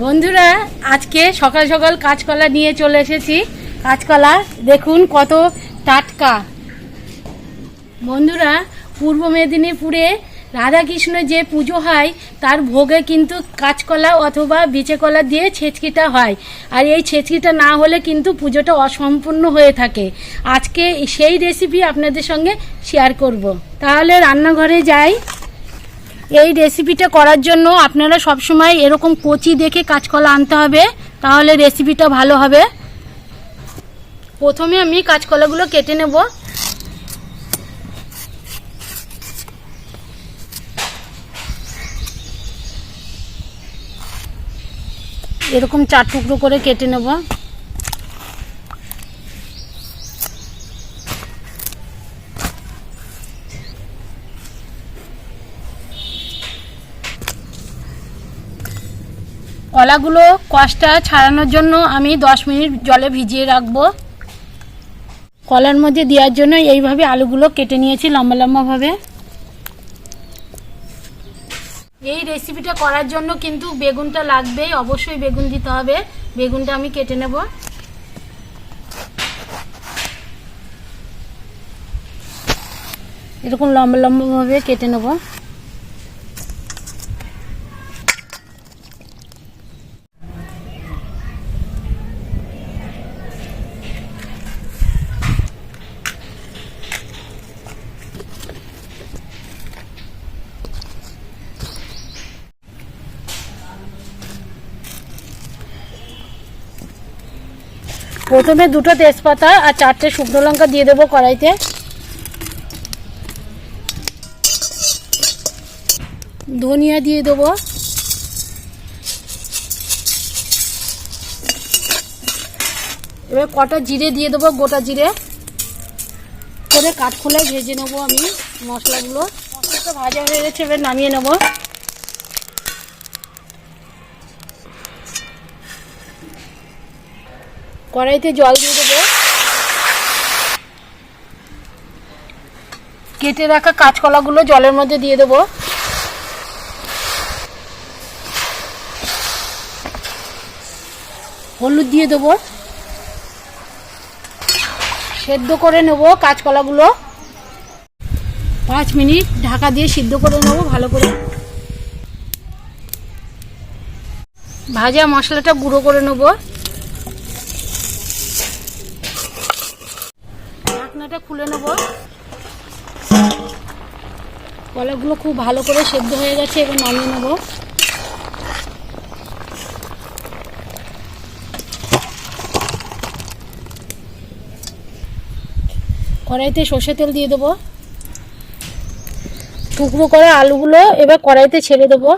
বন্ধুরা, আজকে সকাল সকাল কাঁচকলা নিয়ে চলে এসেছি। কাঁচকলা, দেখুন কত টাটকা। বন্ধুরা, পূর্ব মেদিনীপুরে রাধাকৃষ্ণ যে পুজো হয়, তার ভোগে কিন্তু কাঁচকলা অথবা বিচে কলা দিয়ে ছেচকিটা হয়। আর এই ছেচকিটা না হলে কিন্তু পুজোটা অসম্পূর্ণ হয়ে থাকে। আজকে সেই রেসিপি আপনাদের সঙ্গে শেয়ার করব। তাহলে রান্নাঘরে যাই। এই রেসিপিটা করার জন্য আপনারা সবসময় এরকম কচি দেখে কাঁচকলা আনতে হবে, তাহলে রেসিপিটা ভালো হবে। প্রথমে আমি কাঁচকলাগুলো কেটে নেব। এরকম চার টুকরো করে কেটে নেব। কলাগুলো কষটা ছাড়ানোর জন্য আমি দশ মিনিট জলে ভিজিয়ে রাখব। কলার মধ্যে দেওয়ার জন্য এইভাবে আলুগুলো কেটে নিয়েছি লম্বা লম্বাভাবে। এই রেসিপিটা করার জন্য কিন্তু বেগুনটা লাগবেই, অবশ্যই বেগুন দিতে হবে। বেগুনটা আমি কেটে নেব। এরকম লম্বা লম্বাভাবে কেটে নেব। প্রথমে দুটো তেজপাতা আর চারটে শুকনো লঙ্কা দিয়ে দেবো কড়াইতে। ধনিয়া দিয়ে দেবো। এবার কটা জিরে দিয়ে দেবো, গোটা জিরে। করে কাঠখোলে ভেজে নেব আমি মশলাগুলো। মশলাটা ভাজা হয়ে গেছে, এবার নামিয়ে নেব। কড়াইতে জল দিয়ে দেবো। কেটে রাখা কাঁচকলাগুলো জলের মধ্যে দিয়ে দেবো। হলুদ দিয়ে দেবো। সেদ্ধ করে নেব কাঁচকলাগুলো। পাঁচ মিনিট ঢাকা দিয়ে সিদ্ধ করে নেব ভালো করে। ভাজা মশলাটা গুঁড়ো করে নেব। ঢাকনাটা খুলে নেব। কলাগুলো খুব ভালো করে সেদ্ধ হয়ে গেছে, এবার নামিয়ে নেব। কড়াইতে সর্ষে তেল দিয়ে দেবো। টুকরো করে আলুগুলো এবার কড়াইতে ছেড়ে দেবো।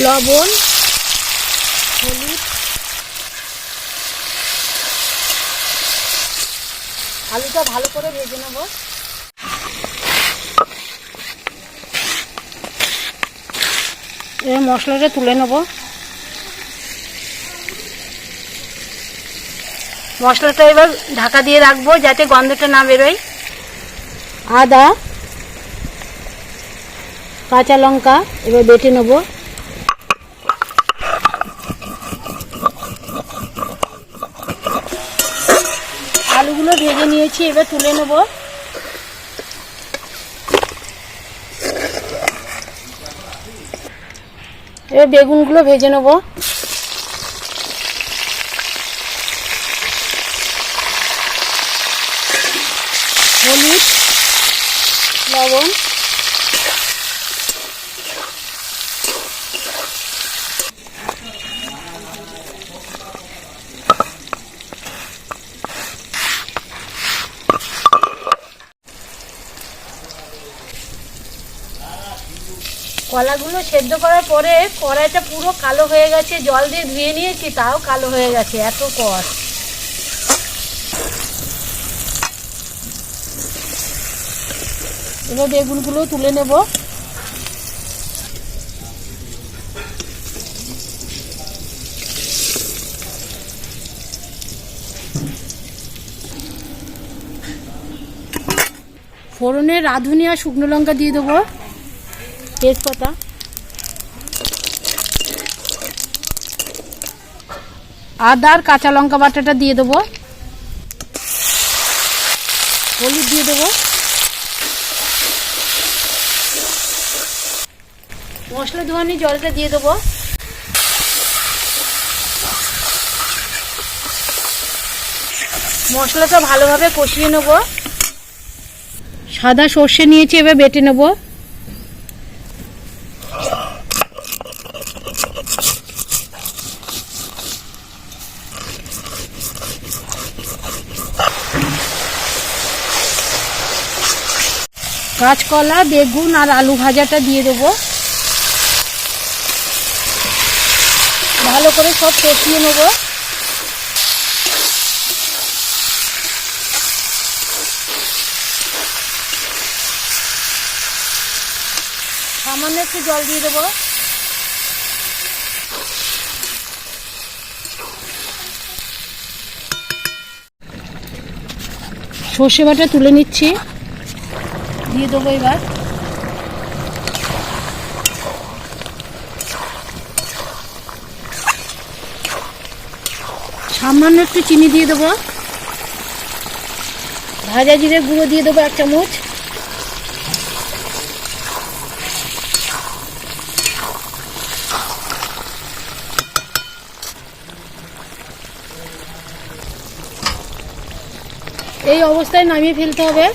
লবণ, হলুদ। আলুটা ভালো করে ভেজে নেব। এবার মশলাটা তুলে নেব। মশলাটা এবার ঢাকা দিয়ে রাখব যাতে গন্ধটা না বেরোয়। আদা, কাঁচা লঙ্কা এবার বেটে নেব আলুগুলো ভেজে নিয়েছি এবার তুলে নেব। এবার বেগুনগুলো ভেজে নেব। হলুদ লবণ। কলাগুলো সেদ্ধ করার পরে কড়াইটা পুরো কালো হয়ে গেছে, জল দিয়ে ধুয়ে নিয়েছি, তাও কালো হয়ে গেছে, এত কর। এবার বেগুনগুলো তুলে নেব। ফোড়নে রাঁধুনি আর শুকনো লঙ্কা দিয়ে দেবো। তেজপাতা। আদা আর কাঁচা লঙ্কা বাটাটা দিয়ে দেবো। হলুদ দিয়ে দেবো। মশলা ধোয়ানি জলটা দিয়ে দেবো। মশলাটা ভালোভাবে কষিয়ে নেব। সাদা সর্ষে নিয়েছি, এবার বেটে নেব। কাঁচকলা, বেগুন আর আলু ভাজাটা দিয়ে দেবো। ভালো করে সব কষিয়ে নেব। সামান্য একটু জল দিয়ে দেবো। সর্ষে বাটা তুলে নিচ্ছি। দিয়ে দেবো এবার। সামান্য একটু চিনি দিয়ে দেবো। ভাজা জিরে গুঁড়ো দিয়ে দেবো এক চামচ। এই অবস্থায় নামিয়ে ফেলতে হবে।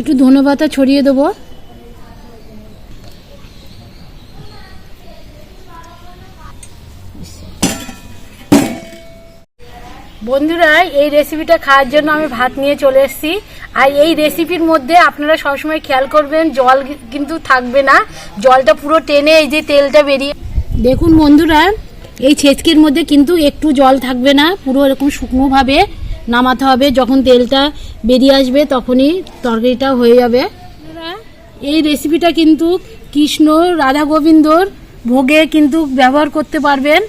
একটু ধনে পাতা ছড়িয়ে দেবো। বন্ধুরা, এই রেসিপিটা খাওয়ার জন্য আমি ভাত নিয়ে চলে এসেছি। আর এই রেসিপির মধ্যে আপনারা সবসময় খেয়াল করবেন, জল কিন্তু থাকবে না। জলটা পুরো টেনে এই যে তেলটা বেরিয়ে দেখুন বন্ধুরা, এই ছেচকির মধ্যে কিন্তু একটু জল থাকবে না, পুরো এরকম শুকনোভাবে। নামাতে হবে। যখন তেলটা বেরিয়ে আসবে, তখনই তরকারিটা হয়ে যাবে। এই রেসিপিটা কিন্তু কৃষ্ণ রাধা গোবিন্দর ভোগে কিন্তু ব্যবহার করতে পারবেন।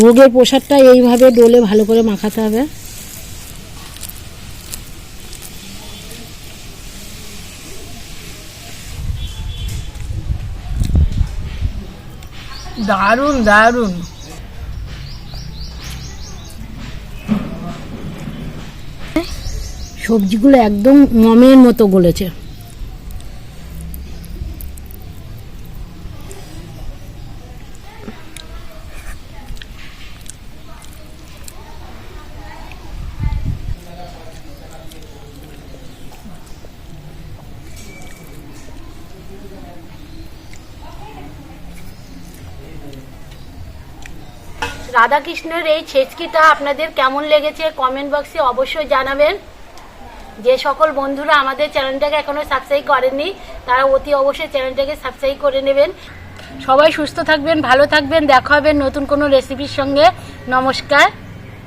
ভোগের প্রসাদটা এইভাবে ডোলে ভালো করে মাখাতে হবে। দারুণ দারুণ। সবজিগুলো একদম মমের মতো গলেছে। রাধাকৃষ্ণের এই ছেচকিটা আপনাদের কেমন লেগেছে কমেন্ট বক্সে অবশ্যই জানাবেন। যে সকল বন্ধুরা আমাদের চ্যানেলটাকে এখনও সাবস্ক্রাইব করেননি, তারা অতি অবশ্যই চ্যানেলটাকে সাবস্ক্রাইব করে নেবেন। সবাই সুস্থ থাকবেন, ভালো থাকবেন, দেখা হবে নতুন কোনো রেসিপির সঙ্গে। নমস্কার।